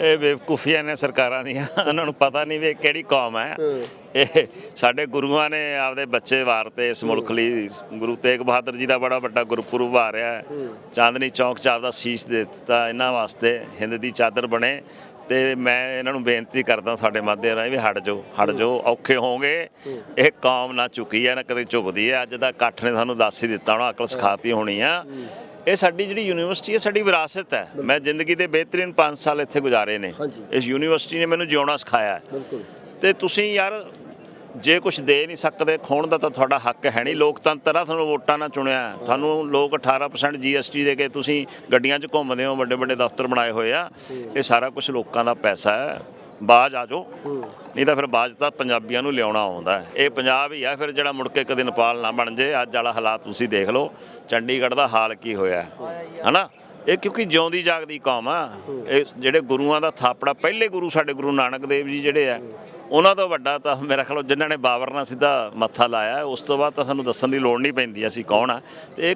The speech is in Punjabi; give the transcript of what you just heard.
ਇਹ ਬੇਵਕੂਫੀਆਂ ਨੇ ਸਰਕਾਰਾਂ ਦੀਆਂ ਉਹਨਾਂ ਨੂੰ ਪਤਾ ਨਹੀਂ ਵੀ ਇਹ ਕਿਹੜੀ ਕੌਮ ਹੈ। ਇਹ ਸਾਡੇ ਗੁਰੂਆਂ ਨੇ ਆਪਦੇ ਬੱਚੇ ਵਾਰਤੇ ਇਸ ਮੁਲਕ ਲਈ ਗੁਰੂ ਤੇਗ ਬਹਾਦਰ ਜੀ ਦਾ ਬੜਾ ਵੱਡਾ ਗੁਰਪੁਰਬ ਆ ਰਿਹਾ ਹੈ। ਚਾਂਦਨੀ ਚੌਕ 'ਚ ਆਪਦਾ ਸੀਸ ਦੇ ਦਿੱਤਾ ਇਹਨਾਂ ਵਾਸਤੇ ਹਿੰਦ ਦੀ ਚਾਦਰ ਬਣੇ। ਤੇ ਮੈਂ ਇਹਨਾਂ ਨੂੰ ਬੇਨਤੀ ਕਰਦਾ ਸਾਡੇ ਮਾਧਿਅਮ ਰਾਹੀਂ ਵੀ ਹਟ ਜਾਓ ਹਟ ਜਾਓ ਔਖੇ ਹੋਵੋਗੇ। ਇਹ ਕੌਮ ਨਾ ਝੁਕੀ ਹੈ ਨਾ ਕਦੇ ਝੁਕਦੀ ਹੈ। ਅੱਜ ਦਾ ਇਕੱਠ ਨੇ ਸਾਨੂੰ ਦੱਸ ਹੀ ਦਿੱਤਾ ਹੋਣਾ ਅਕਲ ਸਿਖਾਤੀ ਹੋਣੀ ਆ। ਇਹ ਸਾਡੀ ਜਿਹੜੀ ਯੂਨੀਵਰਸਿਟੀ ਹੈ ਸਾਡੀ ਵਿਰਾਸਤ ਹੈ। ਮੈਂ ਜ਼ਿੰਦਗੀ ਦੇ ਬਿਹਤਰੀਨ 5 ਸਾਲ ਇੱਥੇ ਗੁਜ਼ਾਰੇ ਨੇ। ਇਸ ਯੂਨੀਵਰਸਿਟੀ ਨੇ ਮੈਨੂੰ ਜਿਉਣਾ ਸਿਖਾਇਆ ਹੈ। ਬਿਲਕੁਲ। ਤੇ ਤੁਸੀਂ ਯਾਰ ਜੇ ਕੁਝ ਦੇ ਨਹੀਂ ਸਕਦੇ ਖੋਣ ਦਾ ਤਾਂ ਤੁਹਾਡਾ ਹੱਕ ਹੈ ਨਹੀਂ। ਲੋਕਤੰਤਰ ਆ ਤੁਹਾਨੂੰ ਵੋਟਾਂ ਨਾਲ ਚੁਣਿਆ। ਤੁਹਾਨੂੰ ਲੋਕ 18% ਜੀਐਸਟੀ ਦੇ ਕੇ ਤੁਸੀਂ ਗੱਡੀਆਂ 'ਚ ਘੁੰਮਦੇ ਹੋ ਵੱਡੇ ਵੱਡੇ ਦਫ਼ਤਰ ਬਣਾਏ ਹੋਏ ਆ। ਇਹ ਸਾਰਾ ਕੁਝ ਲੋਕਾਂ ਦਾ ਪੈਸਾ ਹੈ। ਬਾਜ ਆ ਜਾਓ। ਨਹੀਂ ਤਾਂ ਫਿਰ ਬਾਜ ਤਾਂ ਪੰਜਾਬੀਆਂ ਨੂੰ ਲਿਆਉਣਾ ਆਉਂਦਾ। ਇਹ ਪੰਜਾਬ ਹੀ ਆ ਫਿਰ ਜਿਹੜਾ ਮੁੜ ਕੇ ਕਦੇ ਨੇਪਾਲ ਨਾ ਬਣ ਜੇ ਅੱਜ ਵਾਲਾ ਹਾਲਾਤ ਤੁਸੀਂ ਦੇਖ ਲਓ। ਚੰਡੀਗੜ੍ਹ ਦਾ ਹਾਲ ਕੀ ਹੋਇਆ ਹੈ। ਹਨਾ? ਇਹ ਕਿਉਂਕਿ ਜਿਉਂਦੀ ਜਾਗਦੀ ਕੌਮ ਆ। ਇਹ ਜਿਹੜੇ ਗੁਰੂਆਂ ਦਾ ਥਾਪੜਾ ਪਹਿਲੇ ਗੁਰੂ ਸਾਡੇ ਗੁਰੂ ਨਾਨਕ ਦੇਵ ਜੀ ਜਿਹੜੇ ਆ ਉਹਨਾਂ ਤੋਂ ਵੱਡਾ ਤਾਂ ਮੇਰਾ ਖਿਆਲ ਜਿਨ੍ਹਾਂ ਨੇ ਬਾਬਰ ਨਾਲ ਸਿੱਧਾ ਮੱਥਾ ਲਾਇਆ ਉਸ ਤੋਂ ਬਾਅਦ ਤਾਂ ਸਾਨੂੰ ਦੱਸਣ ਦੀ ਲੋੜ ਨਹੀਂ ਪੈਂਦੀ ਅਸੀਂ ਕੌਣ ਆ। ਤੇ